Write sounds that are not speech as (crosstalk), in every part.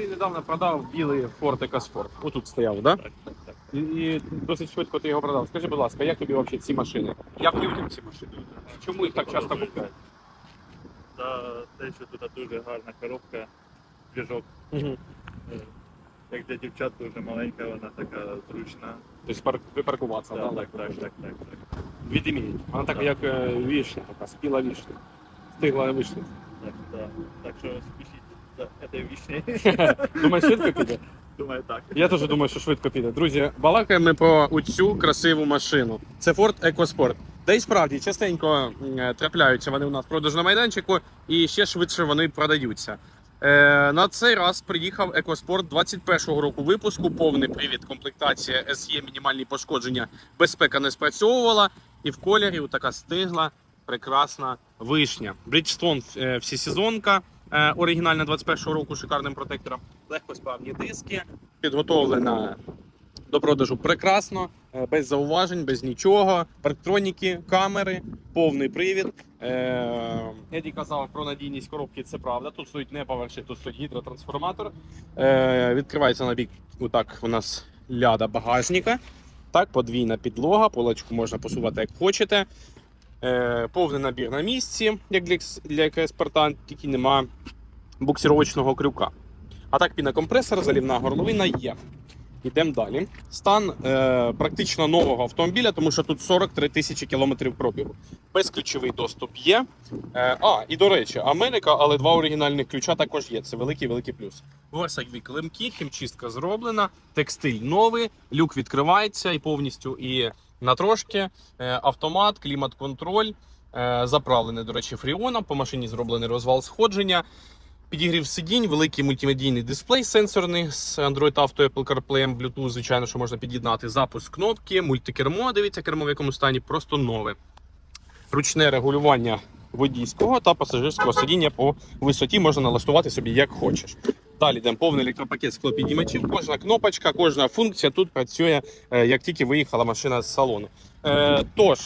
ти недавно продав білий Ford EcoSport. Отут стояв, да? Так, так, так. І, і досить швидко ти його продав. Скажи, будь ласка, як тобі взагалі ці машини? Як людям ці машини? Чому їх так часто купують? За те, що тут дуже гарна коробка, двіжок. Угу. Е, Як для дівчат дуже маленька, вона така зручна. Тобто пар- припаркуватися, Так, да? так, так, так, так, так. Від імені. Вона така, Так. як е, вішня, така, спіла вішня. Стигла вишня. Так, так. так що спішіть этой вішні. (laughs) Думаєш, швидко піде? Думаю, так. Я теж думаю, що швидко піде. Друзі, балакаємо ми про цю красиву машину. Це Ford EcoSport. Та й справді частенько трапляються вони у нас в продажному майданчику, і ще швидше вони продаються. Е, на цей раз приїхав EcoSport 21-го року випуску. Повний привід, комплектація SE, мінімальні пошкодження, безпека не спрацьовувала. І в кольорі така стигла, прекрасна вишня. Bridgestone е, всесезонка, е, оригінальна 21-го року шикарним протектором. Легкосплавні диски, підготовлена до продажу прекрасно, е, без зауважень, без нічого. Парктроніки, камери, повний привід. Е, Еді казав про надійність коробки, це правда. Тут стоїть не повершик, тут стоїть гідротрансформатор. Е, Відкривається на бік. Отак у нас ляда багажника. Так, подвійна підлога, полочку можна посувати як хочете. Е, повний набір на місці, як для, для експорта, тільки нема буксировочного крюка. А так, пінокомпресор, залівна горловина є. Йдемо далі. Стан е, практично нового автомобіля, тому що тут 43 тисячі кілометрів пробігу. Безключовий доступ є. Е, а, і до речі, Америка, але два оригінальних ключа також є. Це великий великий плюс. Версові клемки, хімчистка зроблена, текстиль новий, люк відкривається і повністю і на трошки. Е, автомат, клімат-контроль, е, заправлений, до речі, фріоном. По машині зроблений розвал сходження. Підігрів сидінь, великий мультимедійний дисплей сенсорний з Android Auto, Apple CarPlay, Bluetooth, звичайно, що можна під'єднати. Запуск кнопки, мультикермо. Дивіться, кермо в якому стані, просто нове. Ручне регулювання водійського та пасажирського сидіння по висоті можна налаштувати собі як хочеш. Далі йдемо повний електропакет склопідіймачів. Кожна кнопочка, кожна функція тут працює, е, як тільки виїхала машина з салону. Е, тож,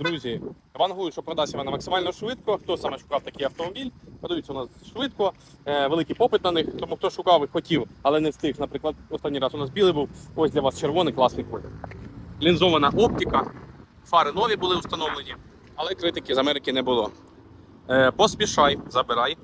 друзі, вангую, що продасться вона максимально швидко. Хто саме шукав такий автомобіль, продаються у нас швидко, е, великий попит на них. Тому хто шукав і хотів, але не встиг. Наприклад, останній раз у нас білий був. Ось для вас червоний класний колір. Лінзована оптика, фари нові були встановлені, але критики з Америки не було. Поспішай, забирай.